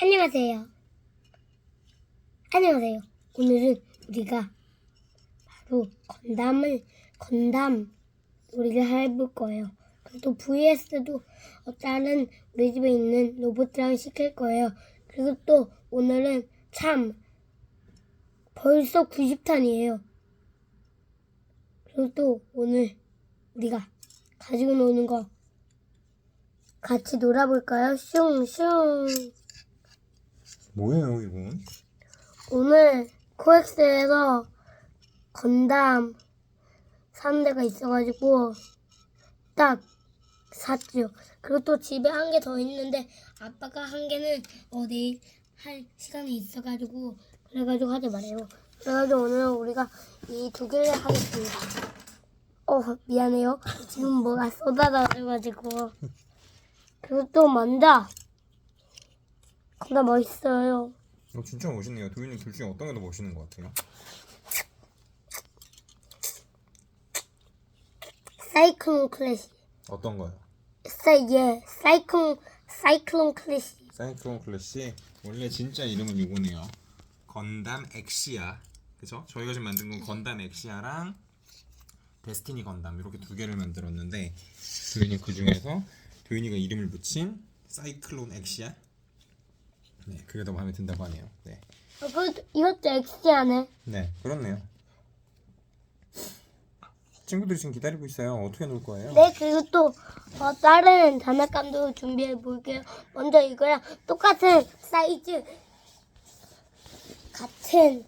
안녕하세요. 안녕하세요. 오늘은 우리가 바로 건담을 건담 우리가 해볼 거예요. 그리고 또 VS도 어, 다른 우리 집에 있는 로봇이랑 시킬 거예요. 그리고 또 오늘은 참 벌써 90탄이에요. 그리고 또 오늘 우리가 가지고 노는 거 같이 놀아볼까요? 슝슝. 뭐예요 이건? 오늘 코엑스에서 건담 사는 데가 있어가지고 딱 샀죠. 그리고 또 집에 한 개 더 있는데 아빠가 한 개는 어 내일 할 시간이 있어가지고 그래가지고 하지 말아요. 그래가지고 오늘 우리가 이 두 개를 하겠습니다. 어 미안해요. 지금 뭐가 쏟아져 가지고 그리고 또 먼저 건담 멋있어요. 어, 진짜 멋있네요. 도윤이 둘 중에 어떤 게 더 멋있는 것 같아요? 사이클론 클래시. 어떤 거요? 사이 예, 사이클론 사이클론 클래시. 사이클론 클래시 원래 진짜 이름은 이거네요. 건담 엑시아 그죠? 저희가 지금 만든 건 건담 엑시아랑 데스티니 건담 이렇게 두 개를 만들었는데 도윤이 그 중에서 도윤이가 이름을 붙인 사이클론 엑시아 네 그게 더 마음에 든다고 하네요. 네, 어, 그것도 이것도 엑시아네. 네 그렇네요. 친구들이 지금 기다리고 있어요. 어떻게 놀 거예요? 네 그리고 또 어, 다른 장난감도 준비해 볼게요. 먼저 이거랑 똑같은 사이즈 같은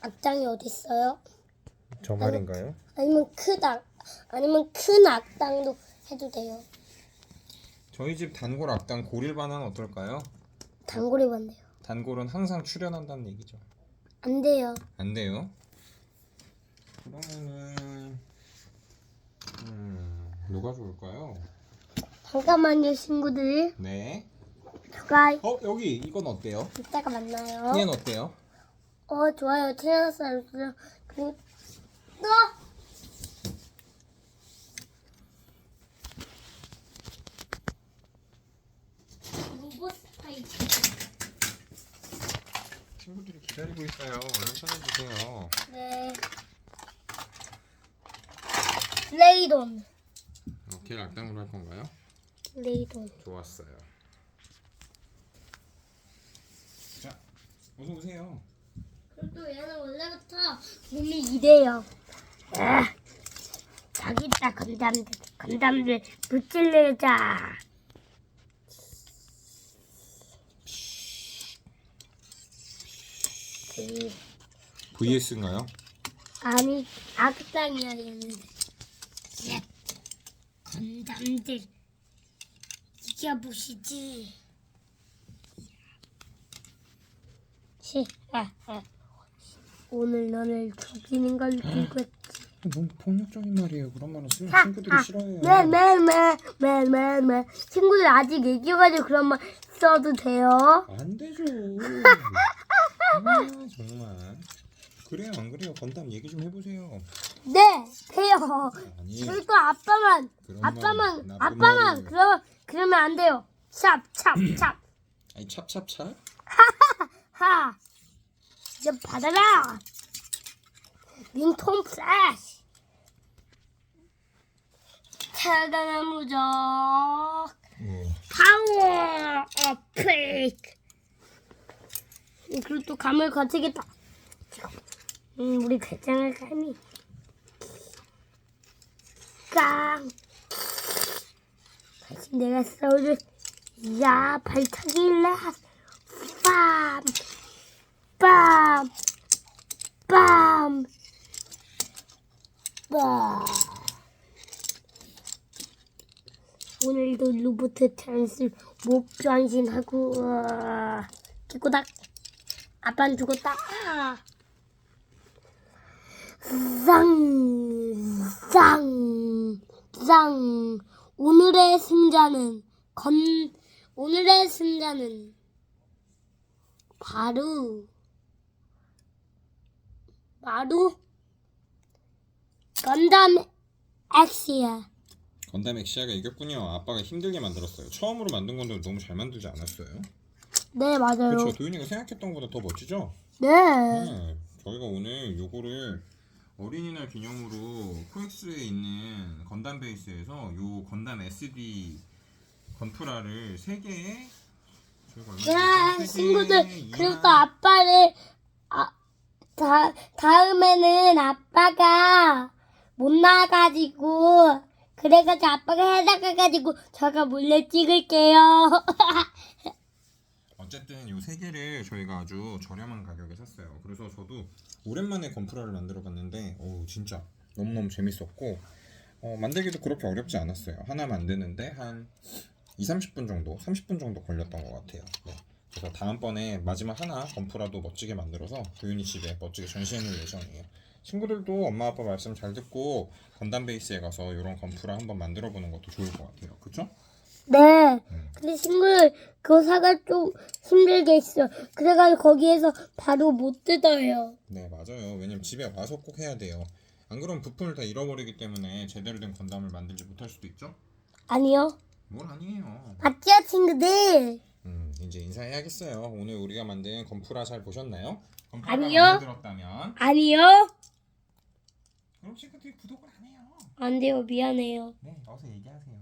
악당이 어디 있어요? 저 말인가요? 아니면 크당 아니면 큰 악당도 해도 돼요. 저희 집 단골 악당 고릴바나는 어떨까요? 단골이 봤네요. 단골은 항상 출연한다는 얘기죠. 안 돼요. 안 돼요. 그러면은 음, 누가 좋을까요? 잠깐만요 친구들. 네. 누가 어 여기 이건 어때요? 이따가 만나요. 얘는 어때요? 어 좋아요 티라노사우루스 그리고 또 로봇 스파이크 친구들이 기다리고 있어요. 얼른 찾아주세요. 네 레이돈 어떻게 악당으로 할 건가요? 레이돈 좋았어요. 자, 어서 오세요. 또 얘는 원래부터 몸이 이래요 아, 저기 있다 건담들 건담들 무찔르자 그, VS인가요? 아니 악당이야 얘는 예. 건담들 이겨보시지 시, 아, 아. 오늘 너를 죽이는 걸 들고 너무 폭력적인 말이에요. 그런 말은 쓰면 아, 친구들이 싫어해요. 매매매매매매 친구들 아직 얘기해가지고 그런 말 써도 돼요? 안 되죠. 아, 정말. 그래요, 안 그래요? 건담 얘기 좀 해보세요. 네 돼요. 아니, 그리고 아빠만 그런 아빠만 나쁜 아빠만 말이에요. 그러 그러면 안 돼요. 찹 찹 찹. 아니 찹찹찹? 하 이제 받아라. 링통 플래시 태어나는 무적. 파워 어플릭 그리고 또 감을 거치겠다 음, 우리 괴장을 감히 깡 다시 내가 싸우줄 야 발차기 라 빰! 빰! 빰! 빰! 오늘도 로봇 찬스 못 변신하고 어, 기고닥 아빠는 죽었다 쌍! 쌍! 쌍! 오늘의 승자는 건 오늘의 승자는 바로 바로 건담 엑시야. 건담 엑시아가 이겼군요. 아빠가 힘들게 만들었어요. 처음으로 만든 건데 너무 잘 만들지 않았어요? 네, 맞아요. 그렇죠. 도윤이가 생각했던 것보다 더 멋지죠? 네. 네. 저희가 오늘 요거를 어린이날 기념으로 코엑스에 있는 건담 베이스에서 요 건담 SD 건프라를 세 개에 야, 친구들, 그리고 또 아빠를, 아, 다, 다음에는 아빠가 못 나가가지고, 그래가지고 아빠가 해나가가지고, 제가 몰래 찍을게요. 어쨌든 요세 개를 저희가 아주 저렴한 가격에 샀어요. 그래서 저도 오랜만에 건프라를 만들어 봤는데 오 진짜 너무너무 재밌었고 어, 만들기도 그렇게 어렵지 않았어요. 하나 만드는데 한 2, 30분 정도, 30분 정도 걸렸던 것 같아요. 네. 그래서 다음번에 마지막 하나 건프라도 멋지게 만들어서 도윤이 집에 멋지게 전시해 놓을 예정이에요. 친구들도 엄마 아빠 말씀 잘 듣고 건담 베이스에 가서 이런 건프라 한번 만들어 보는 것도 좋을 것 같아요. 그쵸? 네. 근데 친구들, 그거 사가 좀 힘들게 있어. 그래가지고 거기에서 바로 못 뜯어요. 네 맞아요 왜냐면 집에 와서 꼭 해야 돼요 안 그러면 부품을 다 잃어버리기 때문에 제대로 된 건담을 만들지 못할 수도 있죠 아니요. 뭘 아니에요 맞지요, 친구들? 음 이제 인사해야겠어요 오늘 우리가 만든 건프라 잘 보셨나요? 건프라가 아니요. 마음에 들었다면 아니요. 그럼 친구들이 구독을 안 해요 안 돼요. 미안해요. 네 어서 얘기하세요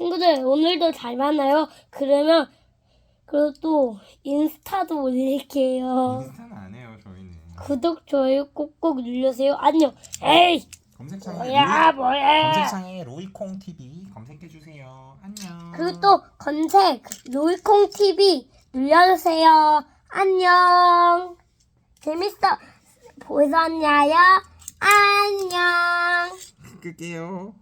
친구들 오늘도 잘 만나요. 그러면 그리고 또 인스타도 올릴게요. 인스타는 안 해요 저희는 구독 좋아요 꼭꼭 눌러주세요. 안녕. 에이 검색창에 뭐야 로이, 뭐야. 검색창에 로이콩 TV 검색해 주세요 안녕 그리고 또 검색 로이콩 TV 눌러주세요. 안녕. 재밌어 보셨나요? 안녕. 끌게요